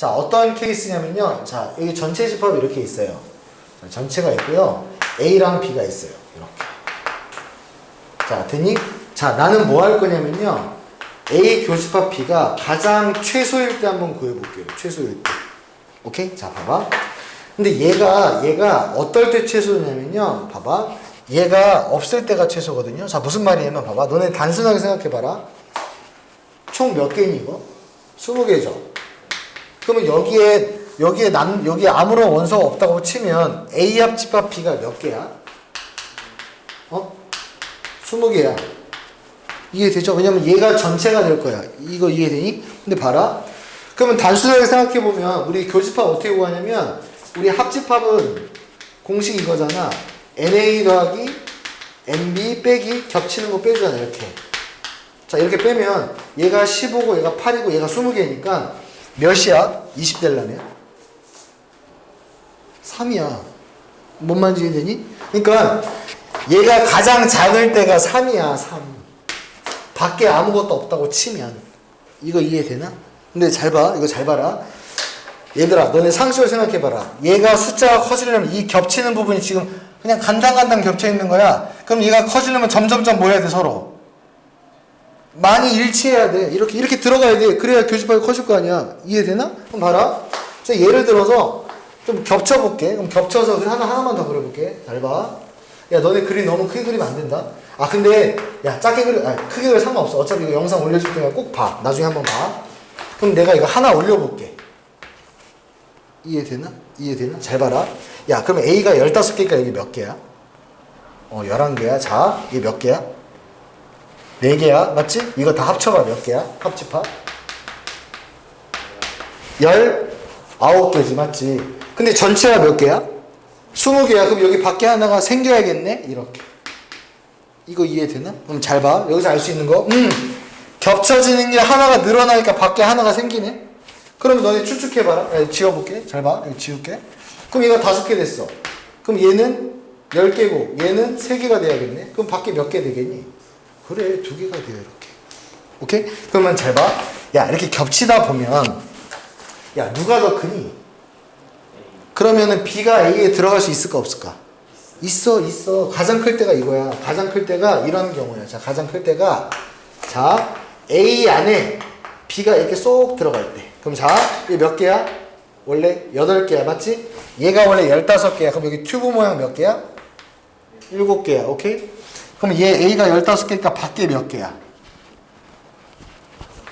자, 어떤 케이스냐면요. 자, 여기 전체 집합이 이렇게 있어요. 자, 전체가 있고요. A랑 B가 있어요. 이렇게. 자, 되니? 자, 나는 뭐 할 거냐면요. A 교집합 B가 가장 최소일 때 한번 구해볼게요. 최소일 때. 오케이? 자, 봐봐. 근데 얘가, 얘가 어떨 때 최소냐면요. 봐봐. 얘가 없을 때가 최소거든요. 자, 무슨 말이냐면 봐봐. 너네 단순하게 생각해봐라. 총 몇 개니 이거? 20개죠. 그러면 여기에 여기에 난 여기에 아무런 원소가 없다고 치면 A 합 집합 B가 몇 개야? 어? 20개야. 이해되죠? 왜냐면 얘가 전체가 될 거야. 이거 이해되니? 근데 봐라. 그러면 단순하게 생각해 보면 우리 교집합 어떻게 구하냐면 우리 합집합은 공식 이거잖아. NA 더하기 NB 빼기 겹치는 거 빼주잖아 이렇게. 자 이렇게 빼면 얘가 15고 얘가 8이고 얘가 20개니까 몇이야? 20 될라면? 3이야. 뭔 말인지 이해되니? 그러니까 얘가 가장 작을 때가 3이야 3 밖에 아무것도 없다고 치면 이거 이해되나? 근데 잘 봐. 이거 잘 봐라. 얘들아 너네 상식을 생각해봐라. 얘가 숫자가 커지려면 이 겹치는 부분이 지금 그냥 간당간당 겹쳐 있는 거야. 그럼 얘가 커지려면 점점점 뭐 해야 돼 서로? 많이 일치해야 돼. 이렇게 이렇게 들어가야 돼. 그래야 교집합이 커질 거 아니야. 이해되나? 그럼 봐라. 자, 예를 들어서 좀 겹쳐 볼게. 그럼 겹쳐서 하나 하나만 더 그려 볼게. 잘 봐. 야, 너네 그림 너무 크게 그리면 안 된다. 아, 근데 야, 작게 그려. 아, 크게 그려 상관없어. 어차피 이거 영상 올려줄 테니까 꼭 봐. 나중에 한번 봐. 그럼 내가 이거 하나 올려 볼게. 이해되나? 이해되나? 잘 봐라. 야, 그러면 A가 15개니까 여기 몇 개야? 어, 11개야. 자, 이게 몇 개야? 4개야. 맞지? 이거 다 합쳐봐 몇 개야? 합집합. 19개지. 맞지? 근데 전체가 몇 개야? 20개야. 그럼 여기 밖에 하나가 생겨야겠네? 이렇게. 이거 이해되나? 그럼 잘 봐. 여기서 알 수 있는 거. 음. 겹쳐지는 게 하나가 늘어나니까 밖에 하나가 생기네? 그러면 너네 추측해봐라. 야, 지워볼게. 잘 봐. 여기 지울게. 그럼 얘가 다섯 개 됐어. 그럼 얘는 10개고 얘는 3개가 돼야겠네. 그럼 밖에 몇 개 되겠니? 그래 두 개가 돼요 이렇게. 오케이? 그러면 잘 봐. 야 이렇게 겹치다 보면 야 누가 더 크니? 그러면은 B가 A에 들어갈 수 있을까 없을까? 있어 있어. 가장 클 때가 이거야. 가장 클 때가 이런 경우야. 자 가장 클 때가 자 A 안에 B가 이렇게 쏙 들어갈 때. 그럼 자 이게 몇 개야? 원래 8개야 맞지? 얘가 원래 15개야. 그럼 여기 튜브 모양 몇 개야? 7개야 오케이 그럼 얘 A가 15개니까 밖에 몇 개야?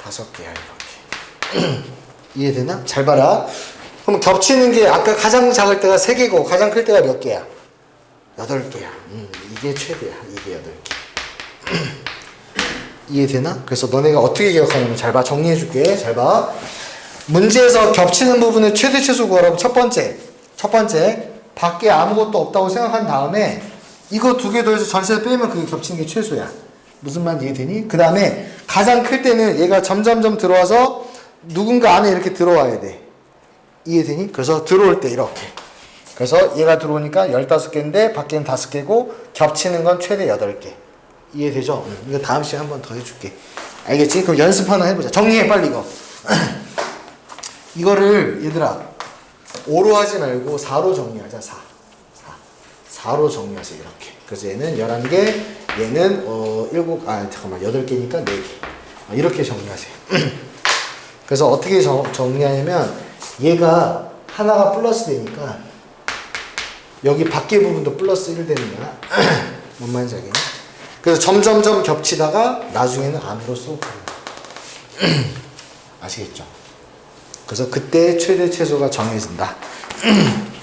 5개야 이렇게 이해되나? 잘 봐라 그럼 겹치는 게 아까 가장 작을 때가 3개고 가장 클 때가 몇 개야? 8개야 음, 이게 최대야 이게 8개 이해되나? 그래서 너네가 어떻게 기억하냐면 잘 봐 정리해 줄게 잘봐 문제에서 겹치는 부분의 최대 최소 구하라고 첫 번째 첫 번째 밖에 아무것도 없다고 생각한 다음에 이거 두 개 더해서 전체를 빼면 그게 겹치는 게 최소야. 무슨 말인지 이해되니? 그 다음에 가장 클 때는 얘가 점점점 들어와서 누군가 안에 이렇게 들어와야 돼. 이해되니? 그래서 들어올 때 이렇게. 그래서 얘가 들어오니까 15개인데 밖에는 5개고 겹치는 건 최대 8개. 이해되죠? 응. 이거 다음 시간에 한번 더 해줄게. 알겠지? 그럼 연습 하나 해보자. 정리해 빨리 이거. 이거를 얘들아 5로 하지 말고 4로 정리하자 4. 4로 정리하세요 이렇게. 그래서 얘는 11개 얘는 어 7, 아 잠깐만 8개니까 4개. 아, 이렇게 정리하세요. 그래서 어떻게 정, 정리하냐면 얘가 하나가 플러스 되니까 여기 밖에 부분도 플러스 1 되는 거야. 뭔 말인지 알겠니? 그래서 점점점 겹치다가 나중에는 안으로 쏙 아시겠죠? 그래서 그때 최대 최소가 정해진다